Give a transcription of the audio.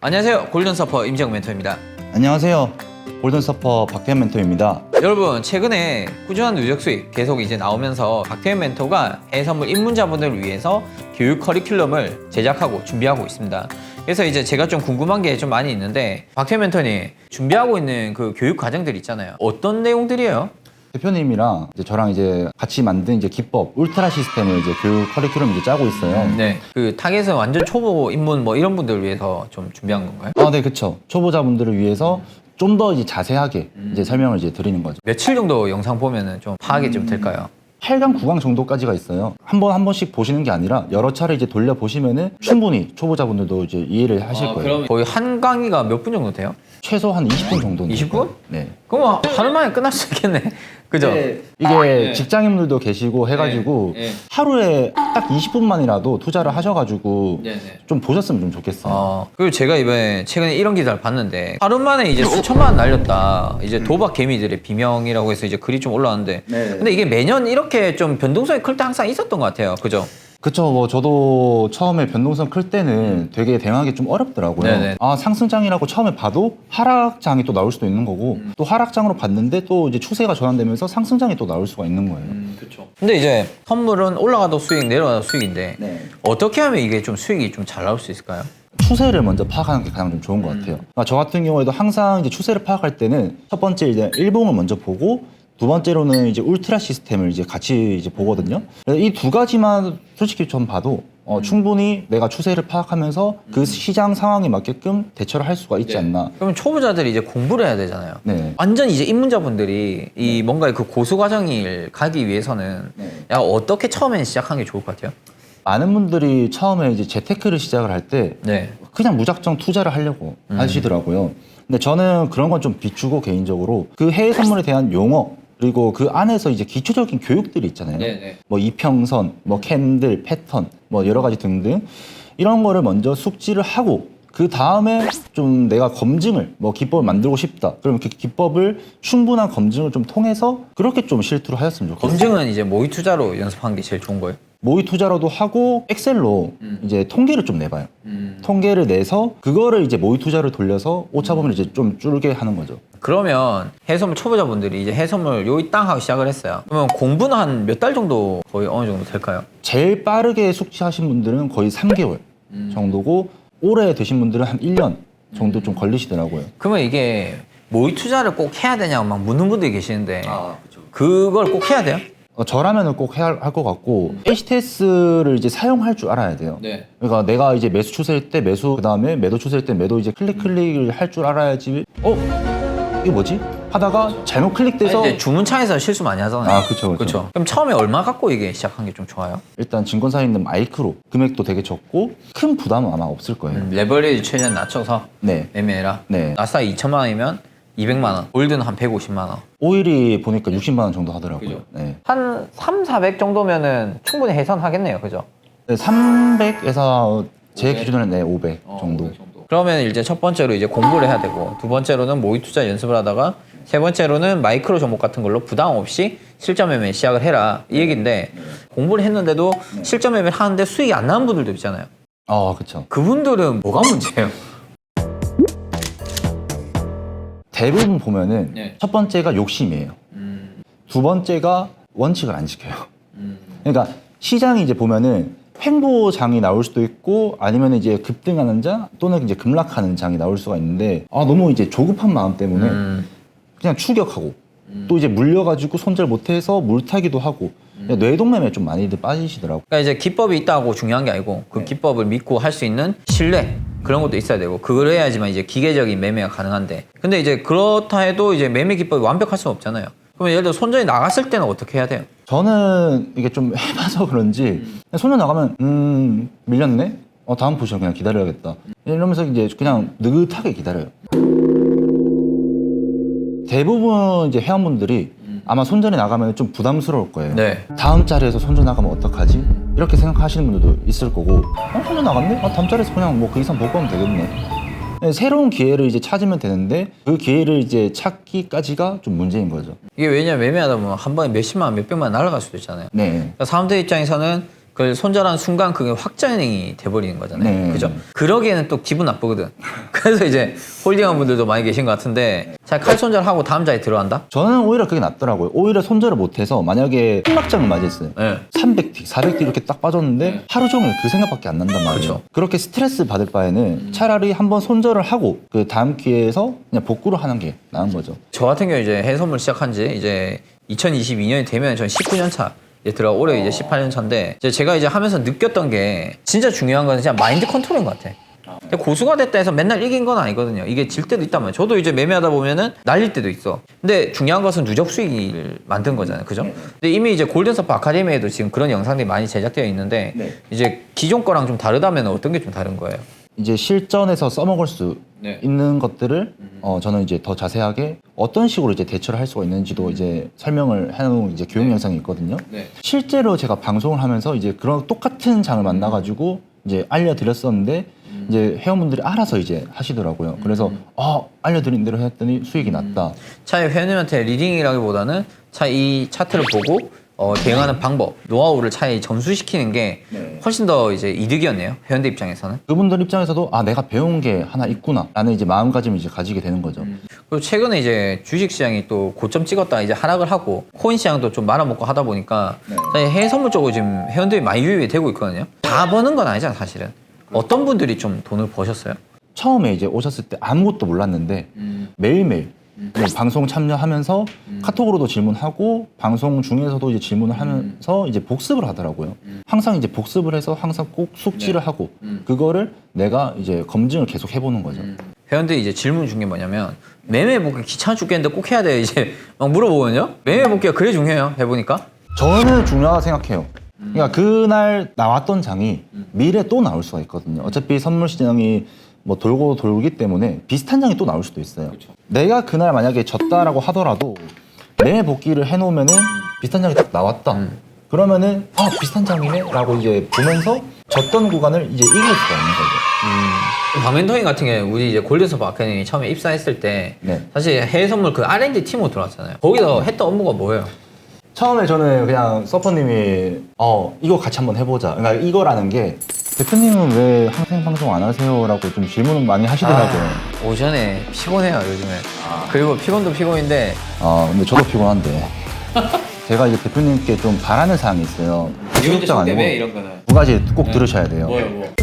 안녕하세요 골든 서퍼 임재영 멘토입니다 안녕하세요. 골든 서퍼 박태현 멘토입니다. 여러분 최근에 꾸준한 누적 수익 계속 이제 나오면서 박태현 멘토가 해외선물 입문자분들을 위해서 교육 커리큘럼을 제작하고 준비하고 있습니다 그래서 이제 제가 좀 궁금한 게 좀 많이 있는데 박태현 멘토님 준비하고 있는 그 교육 과정들 있잖아요 어떤 내용들이에요? 대표님이랑 이제 저랑 이제 같이 만든 이제 기법 울트라 시스템을 이제 교육 커리큘럼 이제 짜고 있어요. 네. 그 타겟은 완전 초보 입문 뭐 이런 분들을 위해서 좀 준비한 건가요? 아, 네, 그쵸. 초보자분들을 위해서 좀 더 이제 자세하게 이제 설명을 이제 드리는 거죠. 며칠 정도 영상 보면은 좀 파악이 좀 될까요? 8강, 9강 정도까지가 있어요. 한 번 한 번씩 보시는 게 아니라 여러 차례 이제 돌려 보시면은 충분히 초보자분들도 이제 이해를 하실 거예요. 거의 한 강의가 몇 분 정도 돼요? 최소 한 20분 정도는. 20분? 네. 그럼 하루 만에 끝날 수 있겠네. 그죠? 이게 직장인분들도 계시고 해가지고 네, 네. 하루에 딱 20분만이라도 투자를 하셔가지고 네 네. 좀 보셨으면 좀 좋겠어요. 어, 그리고 제가 이번에 최근에 이런 기사를 봤는데 하루 만에 이제 수천만 원 날렸다. 이제 도박 개미들의 비명이라고 해서 이제 글이 좀 올라왔는데 네. 근데 이게 매년 이렇게 좀 변동성이 클 때 항상 있었던 것 같아요. 그죠? 그쵸, 뭐 저도 처음에 변동성 클 때는 되게 대응하기 좀 어렵더라고요. 네네. 아 상승장이라고 처음에 봐도 하락장이 또 나올 수도 있는 거고 음. 또 하락장으로 봤는데 또 이제 추세가 전환되면서 상승장이 또 나올 수가 있는 거예요. 그렇죠. 근데 이제 선물은 올라가도 수익, 내려가도 수익인데 네. 어떻게 하면 이게 좀 수익이 좀 잘 나올 수 있을까요? 추세를 먼저 파악하는 게 가장 좀 좋은 것 같아요. 그러니까 저 같은 경우에도 항상 이제 추세를 파악할 때는 첫 번째 이제 일봉을 먼저 보고 두 번째로는 이제 울트라 시스템을 이제 같이 이제 보거든요. 이 두 가지만 솔직히 전 봐도 어, 충분히 내가 추세를 파악하면서 그 시장 상황에 맞게끔 대처를 할 수가 있지 않나. 그러면 초보자들이 이제 공부를 해야 되잖아요. 네. 완전 이제 입문자분들이 이 뭔가 그 고수 과정을 가기 위해서는 네. 야 어떻게 처음엔 시작하는 게 좋을 것 같아요? 많은 분들이 처음에 이제 재테크를 시작을 할때 네. 그냥 무작정 투자를 하려고 하시더라고요. 근데 저는 그런 건 좀 비추고 개인적으로 그 해외 선물에 대한 용어 그리고 그 안에서 이제 기초적인 교육들이 있잖아요. 네네. 뭐 이평선, 뭐 캔들, 패턴, 뭐 여러 가지 등등 이런 거를 먼저 숙지를 하고 그 다음에 좀 내가 검증을 뭐 기법을 만들고 싶다. 그럼 그 기법을 충분한 검증을 좀 통해서 그렇게 좀 실투를 하였으면 좋겠어요. 검증은 이제 모의 투자로 연습하는 게 제일 좋은 거예요. 모의 투자로도 하고 엑셀로 음. 이제 통계를 좀 내봐요. 통계를 내서 그거를 이제 모의 투자를 돌려서 오차범위를 이제 좀 줄게 하는 거죠. 그러면 해선물 초보자분들이 이제 해선물 요이 땅 하고 시작을 했어요. 그러면 공부는 한 몇 달 정도 거의 어느 정도 될까요? 제일 빠르게 숙지하신 분들은 거의 3개월 정도고 오래 되신 분들은 한 1년 정도 좀 걸리시더라고요. 그러면 이게 모의 투자를 꼭 해야 되냐고 막 묻는 분들이 계시는데 그렇죠. 그걸 꼭 해야 돼요? 어, 저라면은 꼭 해야 할 것 같고 HTS를 이제 사용할 줄 알아야 돼요. 네. 그러니까 내가 이제 매수 추세일 때 매수 그다음에 매도 추세일 때 매도 이제 클릭 클릭을 할 줄 알아야지. 어 이게 뭐지? 하다가 잘못 클릭돼서 이제 주문창에서 실수 많이 하잖아요. 아, 그쵸, 그쵸. 그쵸. 그럼 처음에 얼마 갖고 이게 시작한 게 좀 좋아요? 일단 증권사에 있는 마이크로 금액도 되게 적고 큰 부담은 아마 없을 거예요. 음, 레버리지 최대한 낮춰서 네. 매매해라. 네. 나스닥 2천만 원이면 200만 원, 골드는 한 150만 원. 오일이 보니까 60만 원 정도 하더라고요. 그죠. 네. 한 3, 400 정도면은 충분히 해선하겠네요. 그죠? 300에서 제 500? 기준으로는 네, 500 어, 정도. 그러면 이제 첫 번째로 이제 공부를 해야 되고 두 번째로는 모의 투자 연습을 하다가 세 번째로는 마이크로 종목 같은 걸로 부담 없이 실전 매매 시작을 해라 이 얘기인데 공부를 했는데도 실전 매매를 하는데 수익이 안 나는 분들도 있잖아요. 아, 그렇죠. 그분들은 뭐가 문제예요? 대부분 보면은 네. 첫 번째가 욕심이에요. 두 번째가 원칙을 안 지켜요. 그러니까 시장이 이제 보면은 횡보장이 나올 수도 있고 아니면 이제 급등하는 장 또는 이제 급락하는 장이 나올 수가 있는데 아 너무 이제 조급한 마음 때문에 음, 그냥 추격하고 또 이제 물려가지고 손절 못해서 물타기도 하고 그냥 뇌동매매에 좀 많이들 빠지시더라고. 그러니까 이제 기법이 있다고 중요한 게 아니고 그 기법을 믿고 할 수 있는 신뢰 그런 것도 있어야 되고 그걸 해야지만 이제 기계적인 매매가 가능한데 근데 이제 그렇다 해도 이제 매매 기법이 완벽할 수는 없잖아요. 그러면 예를 들어 손절이 나갔을 때는 어떻게 해야 돼요? 저는 이게 좀 해봐서 그런지 그냥 손절 나가면 음 밀렸네. 어 다음 포지션 그냥 기다려야겠다. 이러면서 이제 그냥 느긋하게 기다려요. 대부분 이제 회원분들이 아마 손절이 나가면 좀 부담스러울 거예요. 네. 다음 자리에서 손절 나가면 어떡하지? 이렇게 생각하시는 분들도 있을 거고, 어, 손절 나갔네? 아, 다음 자리에서 그냥 뭐 그 이상 못 가면 되겠네. 네, 새로운 기회를 이제 찾으면 되는데, 그 기회를 이제 찾기까지가 좀 문제인 거죠. 이게 왜냐면 매매하다 보면 한 번에 몇십만 원, 몇백만 원 날아갈 수도 있잖아요. 네. 그러니까 사람들 입장에서는 그걸 손절한 순간 그게 확전이 돼버리는 거잖아요. 네. 그죠? 그러기에는 또 기분 나쁘거든. 그래서 이제 홀딩한 분들도 많이 계신 것 같은데 자, 칼 손절하고 다음 자에 들어간다? 저는 오히려 그게 낫더라고요. 오히려 손절을 못해서 만약에 큰막장을 맞이했어요. 네. 300틱, 400틱 이렇게 딱 빠졌는데 하루 종일 그 생각밖에 안 난단 말이에요. 그쵸. 그렇게 스트레스 받을 바에는 차라리 한번 손절을 하고 그 다음 기회에서 그냥 복구를 하는 게 나은 거죠. 저 같은 경우 이제 해외 선물 시작한 지 이제 2022년이 되면 전 19년 차. 이제 들어 올해 이제 18년 차인데 이제 제가 이제 하면서 느꼈던 게 진짜 중요한 건 진짜 마인드 컨트롤인 것 같아. 근데 고수가 됐다 해서 맨날 이긴 건 아니거든요. 이게 질 때도 있단 말이에요. 저도 이제 매매하다 보면은 날릴 때도 있어. 근데 중요한 것은 누적 수익을 만든 거잖아요. 그죠? 근데 이미 이제 골든서프 아카데미에도 지금 그런 영상들이 많이 제작되어 있는데 네. 이제 기존 거랑 좀 다르다면 어떤 게 좀 다른 거예요? 이제 실전에서 써먹을 수 네. 있는 것들을 어, 저는 이제 더 자세하게 어떤 식으로 이제 대처를 할 수가 있는지도 이제 설명을 해놓은 이제 교육 영상이 있거든요. 네. 실제로 제가 방송을 하면서 이제 그런 똑같은 장을 만나가지고 이제 알려드렸었는데 이제 회원분들이 알아서 이제 하시더라고요. 그래서 아 알려드린 대로 했더니 수익이 났다. 차에 회원님한테 리딩이라기보다는 차 이 차트를 보고 어, 대응하는 방법, 노하우를 차에 전수시키는 게 네. 훨씬 더 이제 이득이었네요. 회원들 입장에서는. 그분들 입장에서도 아 내가 배운 게 하나 있구나 라는 이제 마음가짐을 이제 가지게 되는 거죠. 그리고 최근에 이제 주식 시장이 또 고점 찍었다 이제 하락을 하고 코인 시장도 좀 말아먹고 하다 보니까 네. 사실 해외 선물 쪽으로 지금 회원들이 많이 유입이 되고 있거든요. 다 버는 건 아니잖아 사실은. 어떤 분들이 좀 돈을 버셨어요? 처음에 이제 오셨을 때 아무것도 몰랐는데 매일매일 그냥 방송 참여하면서 카톡으로도 질문하고 방송 중에서도 이제 질문을 하면서 이제 복습을 하더라고요. 항상 이제 복습을 해서 항상 꼭 숙지를 하고 그거를 내가 이제 검증을 계속 해보는 거죠. 회원들이 이제 질문 준 게 뭐냐면 매매 복귀 귀찮아 죽겠는데 꼭 해야 돼 이제 막 물어보거든요. 매매 복귀가 그래 중요해요. 해보니까. 저는 중요하다 생각해요. 그러니까 그날 나왔던 장이 미래 또 나올 수가 있거든요. 어차피 선물 시장이 뭐 돌고 돌기 때문에 비슷한 장이 또 나올 수도 있어요. 내가 그날 만약에 졌다라고 하더라도 매매 복귀를 해놓으면은 비슷한 장이 딱 나왔다. 그러면은 아 비슷한 장이네라고 이제 보면서 졌던 구간을 이제 이길 수가 있는 거죠. 바멘토인 같은 경우 우리 이제 골든서브 아카데미 처음에 입사했을 때 네. 사실 해외 선물 그 R&D 팀으로 들어왔잖아요. 거기서 했던 업무가 뭐예요? 처음에 저는 그냥 서퍼님이 어 이거 같이 한번 해보자. 그러니까 이거라는 게 대표님은 왜 항생 방송 안 하세요?라고 좀 질문을 많이 하시더라고요. 아, 오전에 피곤해요 요즘에. 그리고 피곤도 피곤인데 아 근데 저도 피곤한데 제가 이제 대표님께 좀 바라는 사항이 있어요. 구독자 아니고 이런 거는 두 가지 꼭 들으셔야 돼요. 뭐?